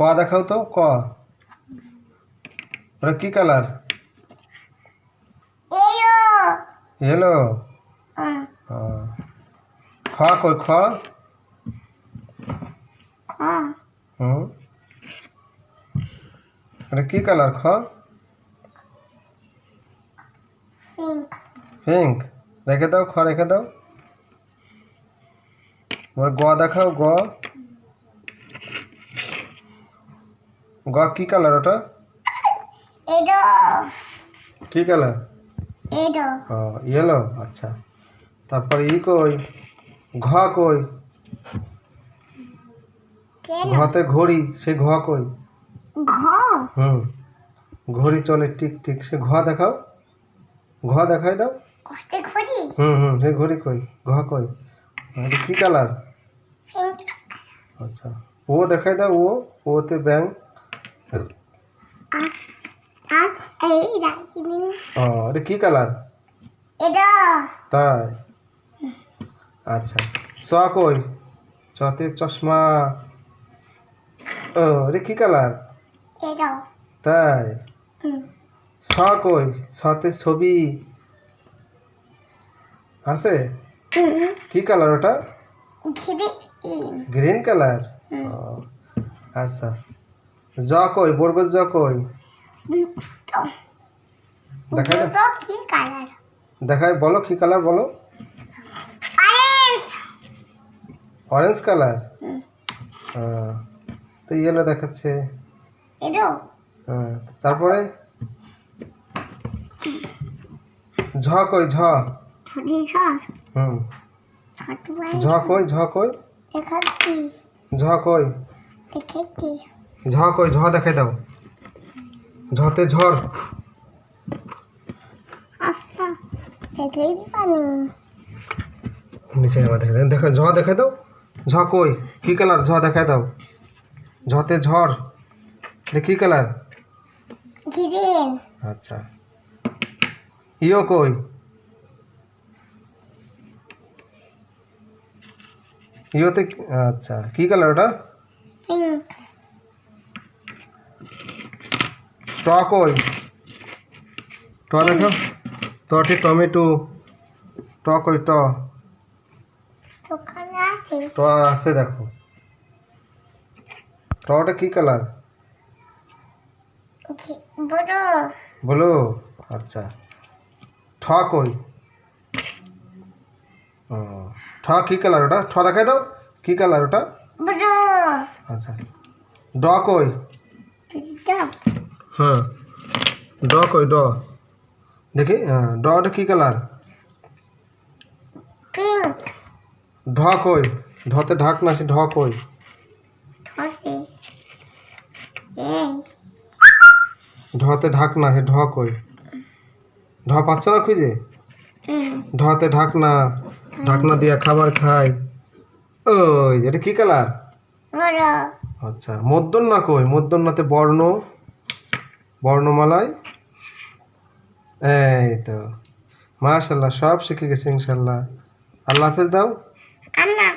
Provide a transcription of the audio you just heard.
ক দেখাও তো ক। ওটা কি কালার? এলো ইয়েলো হুম খ কই খ? হুম হুম এটা কি কালার খ? পিঙ্ক পিঙ্ক রেখে দাও খ রেখে দাও। এবার গ দেখাও গ। গ কি কালার ওটা? এলো কি কালার? এলো ও ইয়েলো আচ্ছা। তারপরে ই কই? ঘ কই? ঘতে ঘড়ি সে ঘ কই? ঘ? হুম। ঘড়ি চলে টিক টিক সে ঘ দেখাও। ঘ দেখাই দাও। ঘুরি হুম হুম সে ঘড়ি কই? ঘ কই? এটা কি কালার? আচ্ছা। ও দেখাই দাও ও ওতে ব্যাং। ও এটা কি কালার? তাই? আচ্ছা। চ কই? চতে চশমা। ও এটা কি কালার? তাই? ছ কই? ছতে ছবি। আছে? কি কালার ওটা? গ্রিন। কালার? আচ্ছা। জ কই বরগজ জ কই? দেখাই দাও কি কালার দেখাই বলো কি কালার বলো? অরেঞ্জ অরেঞ্জ কালার তো ইয়েলো দেখাচ্ছে। হ্যাঁ, তারপরে? ঝ কই ঝ? হুম। ঝ কই ঝ কই? দেখাচ্ছি ঝ কই? ঝ কই ঝ দেখাই দাও। ঝতে ঝড়। আচ্ছা নিচে নামা দেখাই দাও। দেখো ঝ দেখাই দাও। ঝ কই কি কালার? ঝ দেখাই দাও। ঝতে ঝড়। কি কালার? আচ্ছা। ইও কই? ইওতে কি- আচ্ছা কি কালার ওটা? ট কই ট দেখো। টটি টমেটো ট কই ট আছে। ট আছে দেখো। টটা কি কালার? বলো। আচ্ছা। ঠ কই ঠ কি কালার ওটা? ঠ দেখাই দাও। কি কালার ওটা? আচ্ছা। ড কই হ্যাঁ ড কই ড। দেখি হ্যাঁ ডটা কি কালার? ঢ কই? ঢতে ঢাক না সে ঢ কই? ঢতে। ঢাক না সে ঢ কই? ঢ পাচ্ছ না খুঁজে? হুম ঢতে ঢাকনা ঢাকনা দিয়া খাবার খাই। ওই এটা কি কালার? আচ্ছা মধ্যন্না কই? মধ্যন্নাতে বর্ণ। বর্ণমালায়? এই তো। মাশাল্লাহ সব শিখে গেছে ইনশাল্লাহ আল্লাহ হাফেজ দাও। আন্না